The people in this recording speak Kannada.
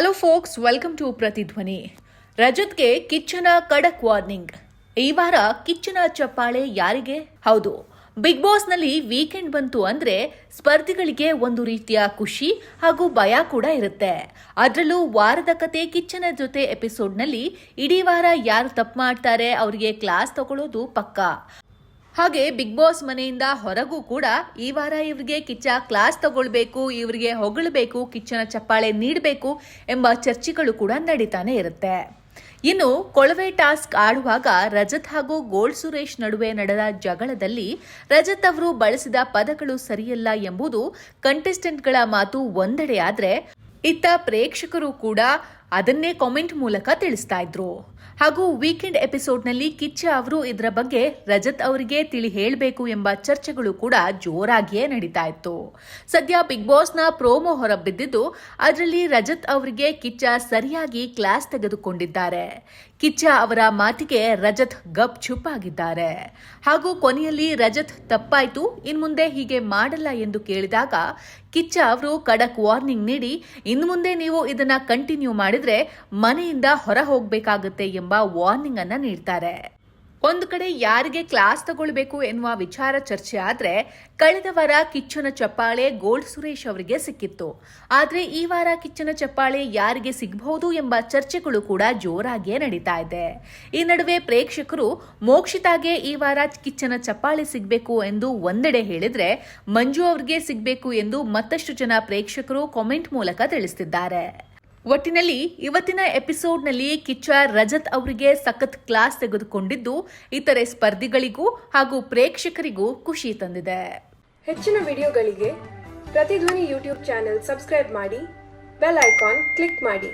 Hello folks welcome to Prathidhwani ರಜತ್ಗೆ ಕಿಚ್ಚನ ಕಡಕ್ ವಾರ್ನಿಂಗ್ ಈ ವಾರ ಕಿಚ್ಚನ ಚಪ್ಪಾಳೆ ಯಾರಿಗೆ? ಹೌದು. ಬಿಗ್ ಬಾಸ್ನಲ್ಲಿ ವೀಕೆಂಡ್ ಬಂತು ಅಂದ್ರೆ ಸ್ಪರ್ಧಿಗಳಿಗೆ ಒಂದು ರೀತಿಯ ಖುಷಿ ಹಾಗೂ ಭಯ ಕೂಡ ಇರುತ್ತೆ. ಅದರಲ್ಲೂ ವಾರದ ಕತೆ ಕಿಚ್ಚನ ಜೊತೆ ಎಪಿಸೋಡ್ನಲ್ಲಿ ಇಡೀ ವಾರ ಯಾರು ತಪ್ಪು ಮಾಡ್ತಾರೆ, ಅವರಿಗೆ ಕ್ಲಾಸ್ ತಗೊಳ್ಳೋದು ಪಕ್ಕಾ. ಹಾಗೆ ಬಿಗ್ ಬಾಸ್ ಮನೆಯಿಂದ ಹೊರಗೂ ಕೂಡ ಈ ವಾರ ಇವರಿಗೆ ಕಿಚ್ಚ ಕ್ಲಾಸ್ ತಗೊಳ್ಬೇಕು, ಇವರಿಗೆ ಹೊಗಳಬೇಕು, ಕಿಚ್ಚನ ಚಪ್ಪಾಳೆ ನೀಡಬೇಕು ಎಂಬ ಚರ್ಚೆಗಳು ಕೂಡ ನಡೀತಾನೆ ಇರುತ್ತೆ. ಇನ್ನು ಕೊಳವೆ ಟಾಸ್ಕ್ ಆಡುವಾಗ ರಜತ್ ಹಾಗೂ ಗೋಲ್ಡ್ ಸುರೇಶ್ ನಡುವೆ ನಡೆದ ಜಗಳದಲ್ಲಿ ರಜತ್ ಅವರು ಬಳಸಿದ ಪದಗಳು ಸರಿಯಲ್ಲ ಎಂಬುದು ಕಂಟೆಸ್ಟೆಂಟ್ಗಳ ಮಾತು ಒಂದೆಡೆ ಆದರೆ ಇತ್ತ ಪ್ರೇಕ್ಷಕರು ಕೂಡ ಅದನ್ನೇ ಕಾಮೆಂಟ್ ಮೂಲಕ ತಿಳಿಸ್ತಾ ಇದ್ರು. ಹಾಗೂ ವೀಕೆಂಡ್ ಎಪಿಸೋಡ್ನಲ್ಲಿ ಕಿಚ್ಚ ಅವರು ಇದರ ಬಗ್ಗೆ ರಜತ್ ಅವರಿಗೆ ತಿಳಿ ಹೇಳಬೇಕು ಎಂಬ ಚರ್ಚೆಗಳು ಕೂಡ ಜೋರಾಗಿಯೇ ನಡೀತಾ ಇತ್ತು. ಸದ್ಯ ಬಿಗ್ ಬಾಸ್ನ ಪ್ರೋಮೋ ಹೊರಬಿದ್ದಿದ್ದು, ಅದರಲ್ಲಿ ರಜತ್ ಅವರಿಗೆ ಕಿಚ್ಚ ಸರಿಯಾಗಿ ಕ್ಲಾಸ್ ತೆಗೆದುಕೊಂಡಿದ್ದಾರೆ. ಕಿಚ್ಚ ಅವರ ಮಾತಿಗೆ ರಜತ್ ಗಪ್ ಚುಪ್ ಆಗಿದ್ದಾರೆ. ಹಾಗೂ ಕೊನೆಯಲ್ಲಿ ರಜತ್ ತಪ್ಪಾಯ್ತು ಇನ್ಮುಂದೆ ಹೀಗೆ ಮಾಡಲ್ಲ ಎಂದು ಕೇಳಿದಾಗ ಕಿಚ್ಚ ಅವರು ಖಡಕ್ ವಾರ್ನಿಂಗ್ ನೀಡಿ ಇನ್ಮುಂದೆ ನೀವು ಇದನ್ನ ಕಂಟಿನ್ಯೂ ಮಾಡಿದ್ರೆ ಮನೆಯಿಂದ ಹೊರ ಹೋಗಬೇಕಾಗುತ್ತೆ ಎಂಬ ವಾರ್ನಿಂಗ್ ಅನ್ನ ನೀಡ್ತಾರೆ. ಒಂದು ಕಡೆ ಯಾರಿಗೆ ಕ್ಲಾಸ್ ತಗೊಳ್ಬೇಕು ಎನ್ನುವ ವಿಚಾರ ಚರ್ಚೆ ಆದ್ರೆ ಕಳೆದ ವಾರ ಕಿಚ್ಚನ ಚಪ್ಪಾಳೆ ಗೋಲ್ಡ್ ಸುರೇಶ್ ಅವರಿಗೆ ಸಿಕ್ಕಿತ್ತು. ಆದ್ರೆ ಈ ವಾರ ಕಿಚ್ಚನ ಚಪ್ಪಾಳೆ ಯಾರಿಗೆ ಸಿಗಬಹುದು ಎಂಬ ಚರ್ಚೆಗಳು ಕೂಡ ಜೋರಾಗಿಯೇ ನಡೀತಾ ಇದೆ. ಈ ನಡುವೆ ಪ್ರೇಕ್ಷಕರು ಮೋಕ್ಷಿತಾಗೆ ಈ ವಾರ ಕಿಚ್ಚನ ಚಪ್ಪಾಳೆ ಸಿಗಬೇಕು ಎಂದು ಒಂದೆಡೆ ಹೇಳಿದ್ರೆ ಮಂಜು ಅವರಿಗೆ ಸಿಗಬೇಕು ಎಂದು ಮತ್ತಷ್ಟು ಜನ ಪ್ರೇಕ್ಷಕರು ಕಾಮೆಂಟ್ ಮೂಲಕ ತಿಳಿಸಿದ್ದಾರೆ ಒಟ್ಟಿನಲ್ಲಿ ಇವತ್ತಿನ ಎಪಿಸೋಡ್ನಲ್ಲಿ ಕಿಚ್ಚ ರಜತ್ ಅವರಿಗೆ ಸಖತ್ ಕ್ಲಾಸ್ ತೆಗೆದುಕೊಂಡಿದ್ದು, ಇತರೆ ಸ್ಪರ್ಧಿಗಳಿಗೂ ಹಾಗೂ ಪ್ರೇಕ್ಷಕರಿಗೂ ಖುಷಿ ತಂದಿದೆ. ಹೆಚ್ಚಿನ ವಿಡಿಯೋಗಳಿಗೆ ಪ್ರತಿಧ್ವನಿ ಯೂಟ್ಯೂಬ್ ಚಾನೆಲ್ ಸಬ್ಸ್ಕ್ರೈಬ್ ಮಾಡಿ, ಬೆಲ್ ಐಕಾನ್ ಕ್ಲಿಕ್ ಮಾಡಿ.